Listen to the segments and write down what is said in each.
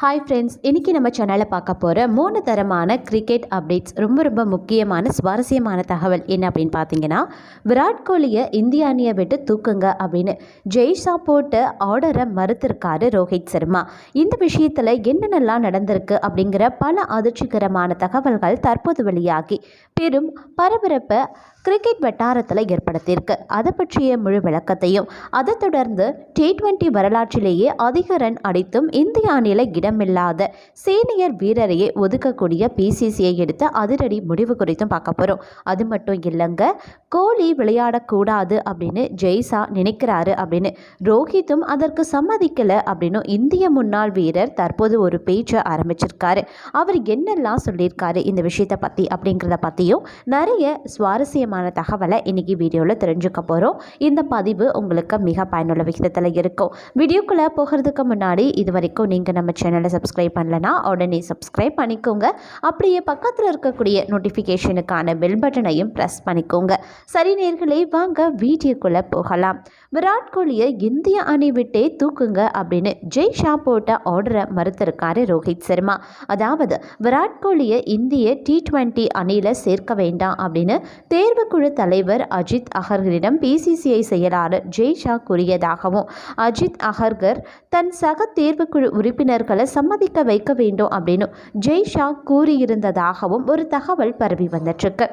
Hi friends இன்றைக்கி நம்ம சேனலில் பார்க்க போகிற மூணு தரமான கிரிக்கெட் அப்டேட்ஸ் ரொம்ப ரொம்ப முக்கியமான சுவாரஸ்யமான தகவல் என்ன அப்படின்னு பார்த்தீங்கன்னா விராட் கோலியை இந்திய அணியை விட்டு தூக்குங்க அப்படின்னு ஜெய்ஷா போட்டு ஆர்டரை மறுத்திருக்காரு ரோஹித் சர்மா. இந்த விஷயத்தில் என்னென்னலாம் நடந்திருக்கு அப்படிங்கிற பல அதிர்ச்சிகரமான தகவல்கள் தற்போது வெளியாகி பெரும் பரபரப்பை கிரிக்கெட் வட்டாரத்தில் ஏற்படுத்தியிருக்கு. அதை பற்றிய முழு விளக்கத்தையும் அதை தொடர்ந்து டி டுவெண்ட்டி வரலாற்றிலேயே அதிக ரன் அடித்தும் இந்திய அணியில் இடமில்லாத சீனியர் வீரரையே ஒதுக்கக்கூடிய பிசிசிஐ எடுத்த அதிரடி முடிவு குறித்தும் பார்க்க போகிறோம் அது மட்டும் இல்லைங்க கோலி விளையாடக்கூடாது அப்படின்னு ஜெய்சா நினைக்கிறாரு அப்படின்னு ரோஹித்தும் அதற்கு சம்மதிக்கலை அப்படின்னு இந்திய முன்னாள் வீரர் தற்போது ஒரு பேச்சை ஆரம்பிச்சிருக்காரு. அவர் என்னெல்லாம் சொல்லியிருக்காரு இந்த விஷயத்தை பற்றி அப்படிங்கிறத பற்றியும் நிறைய சுவாரஸ்யமான தகவலை இன்னைக்கு வீடியோவில் தெரிஞ்சுக்க போகிறோம் இந்த பதிவு உங்களுக்கு மிக பயனுள்ள விகிதத்தில் இருக்கும். வீடியோக்குள்ளே போகிறதுக்கு முன்னாடி இது வரைக்கும் நீங்கள் நம்ம சேனலை சப்ஸ்கிரைப் பண்ணலனா உடனே சப்ஸ்கிரைப் பண்ணிக்கோங்க. அப்படியே பக்கத்தில் இருக்கக்கூடிய நோட்டிஃபிகேஷனுக்கான பெல் பட்டனையும் ப்ரெஸ் பண்ணிக்கோங்க. சரி நேர்களை வாங்க வீடியோக்குள்ளே போகலாம். விராட் கோலியை இந்திய அணி விட்டே தூக்குங்க அப்படின்னு ஜெய் ஷா போட்ட ஆர்டரை மறுத்திருக்காரு ரோஹித் சர்மா. அதாவது விராட் கோலியை இந்திய டி டுவெண்ட்டி அணியில் சேர்க்க வேண்டாம் அப்படின்னு தேர்வுக்குழு தலைவர் அஜித் அகர்கரிடம் பிசிசிஐ செயலாளர் ஜெய் ஷா கூறியதாகவும் அஜித் அகர்கர் தன் சக தேர்வுக்குழு உறுப்பினர்களை சம்மதிக்க வைக்க வேண்டும் அப்படின்னு ஜெய் ஷா கூறியிருந்ததாகவும் ஒரு தகவல் பரவி வந்துட்டுருக்கு.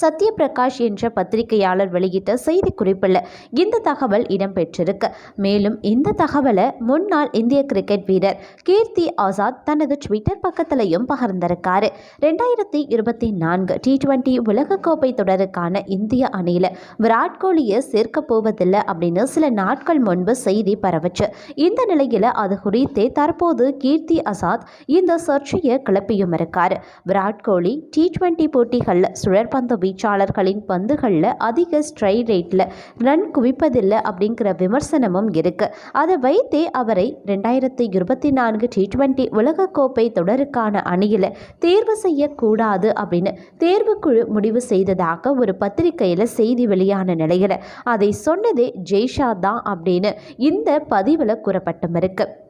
சத்யபிரகாஷ் என்ற பத்திரிகையாளர் வெளியிட்ட செய்திக்குறிப்பில் இந்த தகவல் இடம்பெற்றிருக்கு. மேலும் இந்த தகவலை முன்னாள் இந்திய கிரிக்கெட் வீரர் கீர்த்தி ஆசாத் தனது ட்விட்டர் பக்கத்திலையும் பகிர்ந்திருக்காரு. ரெண்டாயிரத்தி இருபத்தி நான்கு டி டுவெண்ட்டி உலகக்கோப்பை தொடருக்கான இந்திய அணியில் விராட் கோலியை சேர்க்க போவதில்லை அப்படின்னு சில நாட்கள் முன்பு செய்தி பரவுச்சு. இந்த நிலையில் அது குறித்தே தற்போது கீர்த்தி ஆசாத் இந்த சர்ச்சையை கிளப்பியும் இருக்காரு. விராட் கோலி டி டுவெண்ட்டி போட்டிகளில் சுழற்பந்து வீச்சாளர்களின் பந்துகளில் அதிக ஸ்ட்ரை ரேட்டில் ரன் குவிப்பதில்லை அப்படிங்கிற விமர்சனமும் இருக்குது அதை வைத்தே அவரை ரெண்டாயிரத்தி இருபத்தி நான்கு டி டுவெண்ட்டி உலகக்கோப்பை தொடருக்கான அணியில் தேர்வு செய்யக்கூடாது அப்படின்னு தேர்வுக்குழு முடிவு செய்ததாக ஒரு பத்திரிகையில் செய்தி வெளியான நிலையில். அதை சொன்னதே ஜெய்ஷா தான் அப்படின்னு இந்த பதிவில் கூறப்பட்டும் இருக்குது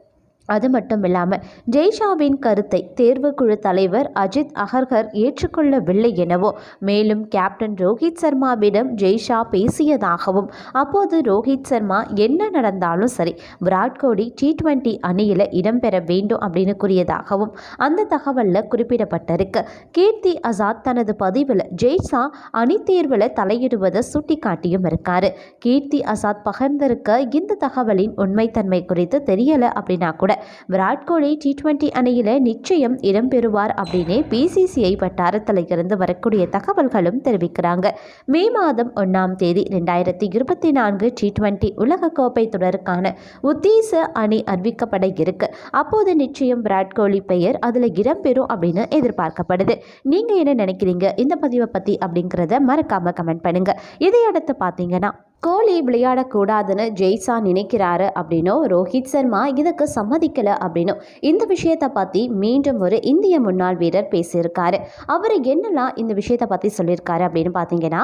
அது மட்டும் இல்லாமல் ஜெய்ஷாவின் கருத்தை தேர்வுக்குழு தலைவர் அஜித் அகர்கர் ஏற்றுக்கொள்ளவில்லை எனவோ மேலும் கேப்டன் ரோஹித் சர்மாவிடம் ஜெய்ஷா பேசியதாகவும் அப்போது ரோஹித் சர்மா என்ன நடந்தாலும் சரி விராட் கோலி டி டுவெண்ட்டி அணியில் இடம்பெற வேண்டும் அப்படின்னு கூறியதாகவும் அந்த தகவலில் குறிப்பிடப்பட்டிருக்கு. கீர்த்தி ஆசாத் தனது பதிவில் ஜெய்ஷா அணி தேர்வில் தலையிடுவதை சுட்டிக்காட்டியும் இருக்காரு. கீர்த்தி ஆசாத் பகிர்ந்திருக்க இந்த தகவலின் உண்மைத்தன்மை குறித்து தெரியலை அப்படின்னா கூட விராட் கோலி டி டுவெண்ட்டி அணியில் நிச்சயம் இடம்பெறுவார் அப்படின்னு பிசிசிஐ வட்டாரத்தில் இருந்து வரக்கூடிய தகவல்களும் தெரிவிக்கிறாங்க. மே மாதம் ஒன்றாம் தேதி ரெண்டாயிரத்தி இருபத்தி நான்கு டி டுவெண்ட்டி உலகக்கோப்பை தொடருக்கான உத்தேச அணி அறிவிக்கப்பட இருக்கு. அப்போது நிச்சயம் விராட் கோலி பெயர் அதில் இடம்பெறும் அப்படின்னு எதிர்பார்க்கப்படுது. நீங்கள் என்ன நினைக்கிறீங்க? இந்த பதிவை பற்றி அப்படிங்கிறத மறக்காமல் கமெண்ட் பண்ணுங்கள் இதையடுத்து பார்த்தீங்கன்னா கோலி விளையாடக்கூடாதுன்னு ஜெய்சா நினைக்கிறாரு அப்படின்னும் ரோஹித் சர்மா இதுக்கு சம்மதிக்கலை அப்படின்னும் இந்த விஷயத்தை பற்றி மீண்டும் ஒரு இந்திய முன்னாள் வீரர் பேசியிருக்காரு. அவர் என்னெல்லாம் இந்த விஷயத்தை பற்றி சொல்லியிருக்காரு அப்படின்னு பார்த்தீங்கன்னா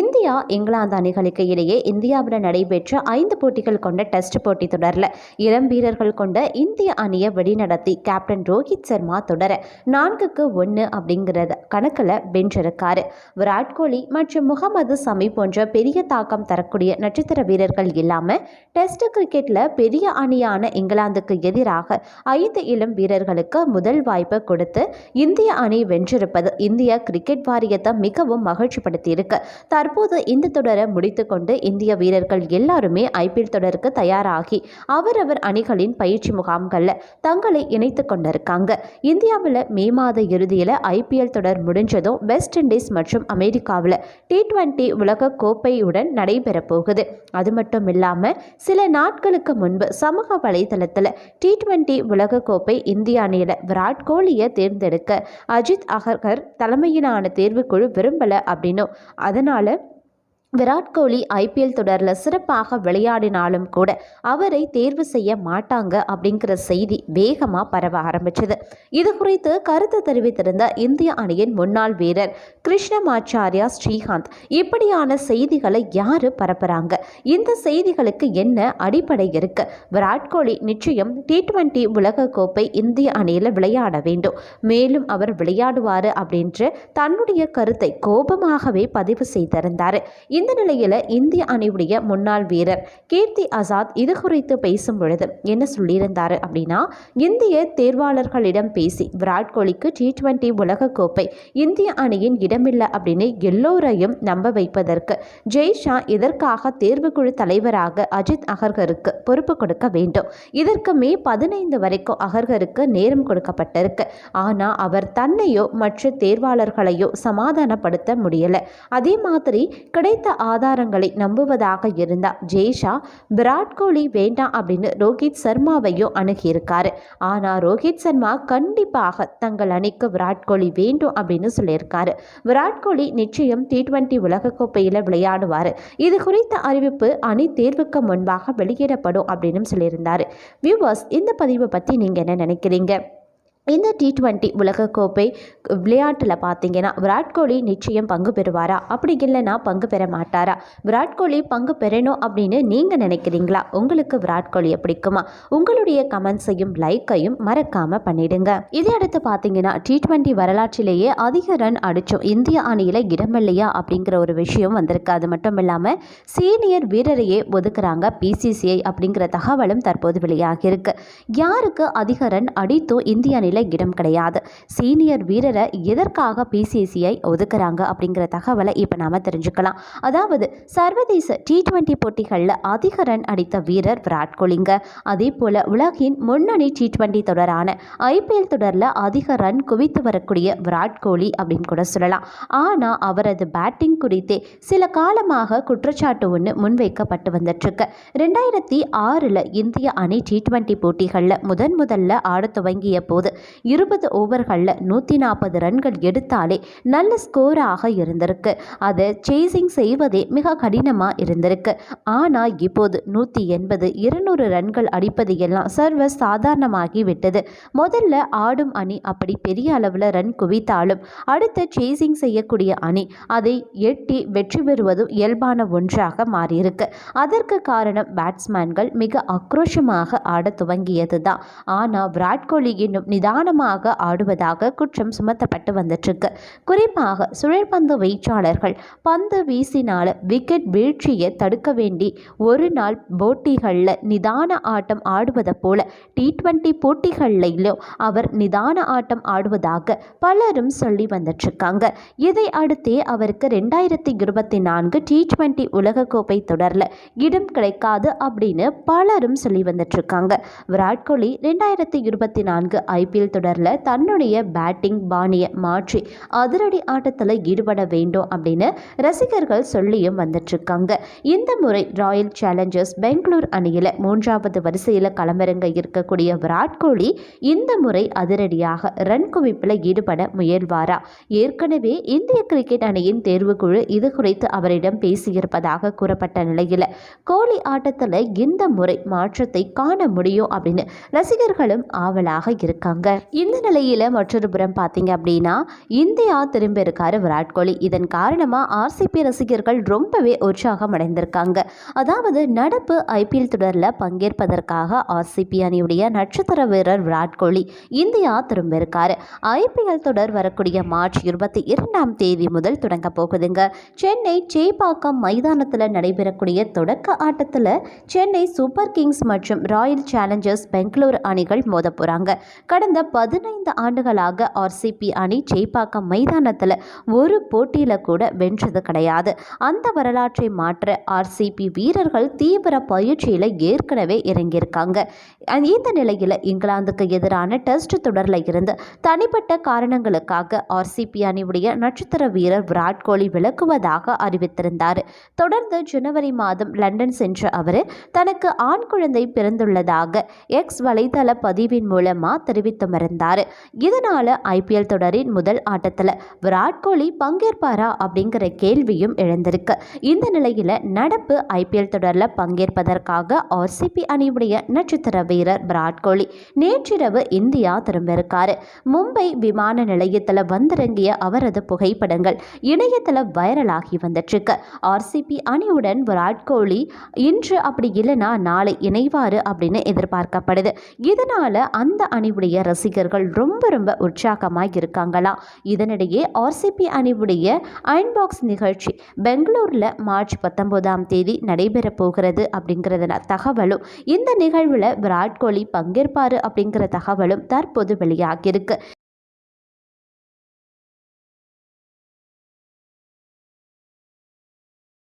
இந்தியா இங்கிலாந்து அணிகளுக்கு இடையே இந்தியாவில் நடைபெற்ற ஐந்து போட்டிகள் கொண்ட டெஸ்ட் போட்டி தொடரில் இளம் வீரர்கள் கொண்ட இந்திய அணியை வழிநடத்தி கேப்டன் ரோஹித் சர்மா தொடர நான்குக்கு ஒன்று அப்படிங்கிறத கணக்கில் வென்றிருக்காரு. விராட் கோலி மற்றும் முகமது சமி போன்ற பெரிய தாக்கம் தரக்கூடிய நட்சத்திர வீரர்கள் இல்லாமல் டெஸ்ட் கிரிக்கெட்டில் பெரிய அணியான இங்கிலாந்துக்கு எதிராக ஐந்து இளம் வீரர்களுக்கு முதல் வாய்ப்பை கொடுத்து இந்திய அணி வென்றிருப்பது இந்திய கிரிக்கெட் வாரியத்தை மிகவும் மகிழ்ச்சிப்படுத்தியிருக்கு தற்போது இந்த தொடரை முடித்துக்கொண்டு இந்திய வீரர்கள் எல்லாருமே ஐபிஎல் தொடருக்கு தயாராகி அவரவர் அணிகளின் பயிற்சி முகாம்களில் தங்களை இணைத்து கொண்டிருக்காங்க. இந்தியாவில் மே மாத இறுதியில் ஐபிஎல் தொடர் முடிஞ்சதும் வெஸ்ட் இண்டீஸ் மற்றும் அமெரிக்காவில் டி டுவெண்ட்டி உலக கோப்பையுடன் நடைபெற போகுது. அது மட்டும் இல்லாமல் சில நாட்களுக்கு முன்பு சமூக வலைதளத்தில் டி டுவெண்ட்டி உலகக்கோப்பை இந்திய அணியில் விராட் கோலியை தேர்ந்தெடுக்க அஜித் அகர்கர் தலைமையிலான தேர்வுக்குழு விரும்பலை அப்படின்னும். அதனால் விராட் கோலி ஐபிஎல் தொடரில் சிறப்பாக விளையாடினாலும் கூட அவரை தேர்வு செய்ய மாட்டாங்க அப்படிங்கிற செய்தி வேகமாக பரவ ஆரம்பிச்சது. இது குறித்து கருத்து தெரிவித்திருந்த இந்திய அணியின் முன்னாள் வீரர் கிருஷ்ணமாச்சாரியா ஸ்ரீகாந்த். இப்படியான செய்திகளை யாரு பரப்புறாங்க? இந்த செய்திகளுக்கு என்ன அடிப்படை இருக்கு? விராட் கோலி நிச்சயம் டி டுவெண்ட்டி உலகக்கோப்பை இந்திய அணியில் விளையாட வேண்டும். மேலும் அவர் விளையாடுவார் அப்படின்ற தன்னுடைய கருத்தை கோபமாகவே பதிவு செய்திருந்தார். இந்த நிலையில் இந்திய அணியுடைய முன்னாள் வீரர் கீர்த்தி ஆசாத் இது குறித்து பேசும் பொழுது என்ன சொல்லியிருந்தாரு அப்படின்னா இந்திய தேர்வாளர்களிடம் பேசி விராட் கோலிக்கு டி டுவெண்ட்டி உலகக்கோப்பை இந்திய அணியின் இடமில்லை அப்படின்னு எல்லோரையும் நம்ப வைப்பதற்கு ஜெய்ஷா இதற்காக தேர்வுக்குழு தலைவராக அஜித் அகர்கருக்கு பொறுப்பு கொடுக்க வேண்டும். இதற்கு மே பதினைந்து வரைக்கும் அகர்கருக்கு நேரம் கொடுக்கப்பட்டிருக்கு. ஆனால் அவர் தன்னையோ மற்ற தேர்வாளர்களையோ சமாதானப்படுத்த முடியலை. அதே மாதிரி கிடைத்த ஆதாரங்களை நம்புவதாக இருந்தா ஜெய்ஷா விராட் கோலி வேண்டாம் அப்படின்னு ரோஹித் சர்மாவையும் அணுகியிருக்காரு. ஆனால் ரோஹித் சர்மா கண்டிப்பாக தங்கள் அணிக்கு விராட் கோலி வேண்டும் அப்படின்னு சொல்லியிருக்காரு. விராட் கோலி நிச்சயம் டி டுவெண்ட்டி உலகக்கோப்பையில் விளையாடுவார். இது குறித்த அறிவிப்பு அணி தேர்வுக்கு முன்பாக வெளியிடப்படும் அப்படின்னு சொல்லியிருந்தார். வியூவர்ஸ் இந்த பதிவை பற்றி நீங்கள் என்ன நினைக்கிறீங்க? இந்த டி டுவெண்ட்டி உலகக்கோப்பை விளையாட்டில் பார்த்தீங்கன்னா விராட் கோலி நிச்சயம் பங்கு பெறுவாரா? அப்படி இல்லைன்னா பங்கு பெற மாட்டாரா? விராட் கோலி பங்கு பெறணும் அப்படின்னு நீங்கள் நினைக்கிறீங்களா? உங்களுக்கு விராட் கோலியை பிடிக்குமா? உங்களுடைய கமெண்ட்ஸையும் லைக்கையும் மறக்காமல் பண்ணிடுங்க. இதை அடுத்து பார்த்தீங்கன்னா டி டுவெண்ட்டி வரலாற்றிலேயே அதிக ரன் அடித்தோம் இந்திய அணியில் இடமில்லையா அப்படிங்கிற ஒரு விஷயம் வந்திருக்கு. அது மட்டும் இல்லாமல் சீனியர் வீரரையே ஒதுக்குறாங்க பிசிசிஐ அப்படிங்கிற தகவலும் தற்போது வெளியாகியிருக்கு. யாருக்கு அதிக ரன் அடித்தோ இந்திய அணியில் இடம் கிடையாது. சீனியர் வீரரை எதற்காக பிசிசிஐ ஒதுக்குறாங்க அப்படிங்கிற தகவலை இப்போ நாம் தெரிஞ்சுக்கலாம். அதாவது சர்வதேச டி டுவெண்ட்டி போட்டிகளில் அதிக ரன் அடித்த வீரர் விராட் கோலிங்க. அதே போல் உலகின் முன்னணி டி டுவெண்ட்டி தொடரான ஐபிஎல் தொடரில் அதிக ரன் குவித்து வரக்கூடிய விராட் கோலி அப்படின்னு கூட சொல்லலாம். ஆனால் அவரது பேட்டிங் குறித்தே சில காலமாக குற்றச்சாட்டு ஒன்று முன்வைக்கப்பட்டு வந்துட்டுருக்கு. ரெண்டாயிரத்தி ஆறில் இந்திய அணி டி டுவெண்ட்டி போட்டிகளில் முதன் முதல்ல ஆட துவங்கிய போது இருபது ஓவர்களில் நூற்றி நாற்பது ரன்கள் எடுத்தாலே நல்ல ஸ்கோராக இருந்திருக்கு. அதை சேசிங் செய்வதே மிக கடினமாக இருந்திருக்கு. ஆனால் இப்போது நூற்றி எண்பது இருநூறு ரன்கள் அடிப்பது எல்லாம் சர்வ சாதாரணமாகி விட்டது. முதல்ல ஆடும் அணி அப்படி பெரிய அளவில் ரன் குவித்தாலும் அடுத்த சேசிங் செய்யக்கூடிய அணி அதை எட்டி வெற்றி பெறுவதும் இயல்பான ஒன்றாக மாறியிருக்கு. அதற்கு காரணம் பேட்ஸ்மேன்கள் மிக ஆக்ரோஷமாக ஆட துவங்கியது தான் ஆனால் விராட் கோலி இன்னும் நிதானமாக ஆடுவதாக குற்றம் சுமத்தப்பட்டு வந்துட்டுருக்கு. குறிப்பாக சுழற்பந்து வீச்சாளர்கள் பந்து வீசினால் விக்கெட் வீழ்ச்சியை தடுக்க வேண்டி ஒரு நாள் போட்டிகளில் நிதான ஆட்டம் ஆடுவதை போல டி டுவெண்ட்டி போட்டிகளிலும் அவர் நிதான ஆட்டம் ஆடுவதாக பலரும் சொல்லி வந்துட்டுருக்காங்க. இதை அடுத்தே அவருக்கு ரெண்டாயிரத்தி இருபத்தி நான்கு டி டுவெண்ட்டி உலகக்கோப்பை தொடரில் இடம் கிடைக்காது அப்படின்னு பலரும் சொல்லி வந்துட்டுருக்காங்க. விராட் கோலி ரெண்டாயிரத்தி இருபத்தி நான்கு ஐபிஎல் ஐபிஎல் தொடரில் தன்னுடைய பேட்டிங் பாணியை மாற்றி அதிரடி ஆட்டத்தில் ஈடுபட வேண்டும் அப்படின்னு ரசிகர்கள் சொல்லியும் வந்துட்டுருக்காங்க. இந்த முறை ராயல் சேலஞ்சர்ஸ் பெங்களூர் அணியில் மூன்றாவது வரிசையில் களமிறங்க இருக்கக்கூடிய விராட் கோலி இந்த முறை அதிரடியாக ரன் குவிப்பில் ஈடுபட முயல்வாரா? ஏற்கனவே இந்திய கிரிக்கெட் அணியின் தேர்வுக்குழு இது குறித்து அவரிடம் பேசியிருப்பதாக கூறப்பட்ட நிலையில் கோலி ஆட்டத்தில் இந்த முறை மாற்றத்தை காண முடியும் அப்படின்னு ரசிகர்களும் ஆவலாக இருக்காங்க. இந்த நிலையில் மற்றொரு புறம் பார்த்தீங்க அப்படின்னா இந்தியா திரும்ப இருக்காரு விராட் கோலி. இதன் காரணமாக ஆர்சிபி ரசிகர்கள் ரொம்பவே உற்சாகம் அடைந்திருக்காங்க. அதாவது நடப்பு ஐபிஎல் தொடரில் பங்கேற்பதற்காக ஆர்சிபி அணியுடைய நட்சத்திர வீரர் விராட் கோலி இந்தியா திரும்ப இருக்காரு. ஐபிஎல் தொடர் வரக்கூடிய மார்ச் இருபத்தி இரண்டாம் தேதி முதல் தொடங்க போகுதுங்க. சென்னை சேப்பாக்கம் மைதானத்தில் நடைபெறக்கூடிய தொடக்க ஆட்டத்தில் சென்னை சூப்பர் கிங்ஸ் மற்றும் ராயல் சேலஞ்சர்ஸ் பெங்களூர் அணிகள் மோத போகிறாங்க கடந்த பதினைந்து ஆண்டுகளாக ஆர்சிபி அணி ஜெய்பாக்கம் மைதானத்தில் ஒரு போட்டியில் கூட வென்றது கிடையாது. அந்த வரலாற்றை மாற்ற ஆர்சிபி வீரர்கள் தீவிர பயிற்சியில் ஏற்கனவே இறங்கியிருக்காங்க. இந்த நிலையில் இங்கிலாந்துக்கு எதிரான டெஸ்ட் தொடரில் இருந்து தனிப்பட்ட காரணங்களுக்காக ஆர்சிபி அணியுடைய நட்சத்திர வீரர் விராட் கோலி விளக்குவதாக அறிவித்திருந்தார். தொடர்ந்து ஜனவரி மாதம் லண்டன் சென்ற அவர் தனக்கு ஆண் குழந்தை பிறந்துள்ளதாக எக்ஸ் வலைதள பதிவின் மூலமாக தெரிவித்த மறுந்தார். இதனால் ஐபிஎல் தொடரின் முதல் ஆட்டத்தில் விராட் கோலி பங்கேற்பாரா அப்படிங்கிற கேள்வியும் எழுந்திருக்கு. இந்த நிலையில் நடப்பு ஐபிஎல் தொடரில் பங்கேற்பதற்காக ஆர்சிபி அணியுடைய நட்சத்திர வீரர் விராட் கோலி நேற்றிரவு இந்தியா திரும்பியிருக்காரு. மும்பை விமான நிலையத்தில் வந்திறங்கிய அவரது புகைப்படங்கள் இணையத்தில் வைரலாகி வந்துட்டுருக்கு. ஆர்சிபி அணியுடன் விராட் கோலி இன்று அப்படி இல்லைனா நாளை இணைவார் அப்படின்னு எதிர்பார்க்கப்படுது. இதனால் அந்த அணிவுடைய ரசிகர்கள் ரொம்ப ரொம்ப உற்சாகமாக இருக்காங்களாம் இதனிடையே ஆர்சிபி அணிவுடைய அயன்பாக்ஸ் நிகழ்ச்சி பெங்களூரில் மார்ச் பத்தொன்பதாம் தேதி நடைபெற போகிறது அப்படிங்கிறதுல தகவலும் இந்த நிகழ்வில் விராட் கோலி பங்கேற்பார் அப்படிங்கிற தகவலும் தற்போது வெளியாகியிருக்கு.